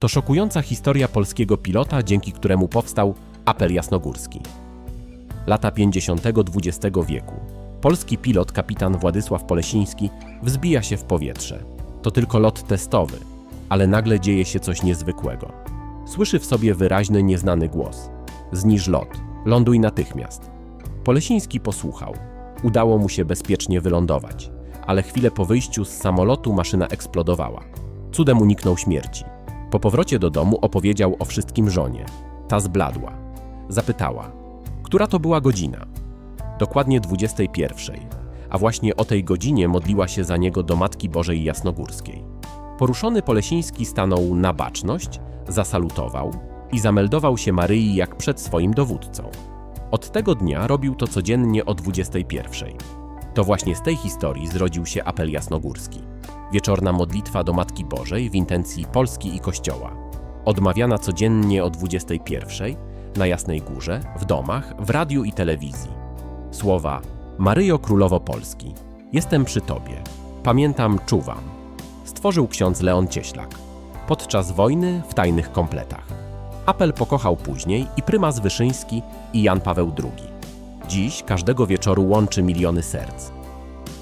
To szokująca historia polskiego pilota, dzięki któremu powstał apel jasnogórski. Lata 50. XX wieku. Polski pilot kapitan Władysław Polesiński wzbija się w powietrze. To tylko lot testowy, ale nagle dzieje się coś niezwykłego. Słyszy w sobie wyraźny, nieznany głos. Zniż lot, ląduj natychmiast. Polesiński posłuchał. Udało mu się bezpiecznie wylądować, ale chwilę po wyjściu z samolotu maszyna eksplodowała. Cudem uniknął śmierci. Po powrocie do domu opowiedział o wszystkim żonie. Ta zbladła. Zapytała, która to była godzina? Dokładnie 21, a właśnie o tej godzinie modliła się za niego do Matki Bożej Jasnogórskiej. Poruszony Polesiński stanął na baczność, zasalutował i zameldował się Maryi jak przed swoim dowódcą. Od tego dnia robił to codziennie o 21. To właśnie z tej historii zrodził się apel jasnogórski. Wieczorna modlitwa do Matki Bożej w intencji Polski i Kościoła. Odmawiana codziennie o 21 na Jasnej Górze, w domach, w radiu i telewizji. Słowa Maryjo Królowo Polski, jestem przy Tobie, pamiętam, czuwam. Stworzył ksiądz Leon Cieślak. Podczas wojny w tajnych kompletach. Apel pokochał później i prymas Wyszyński i Jan Paweł II. Dziś każdego wieczoru łączy miliony serc.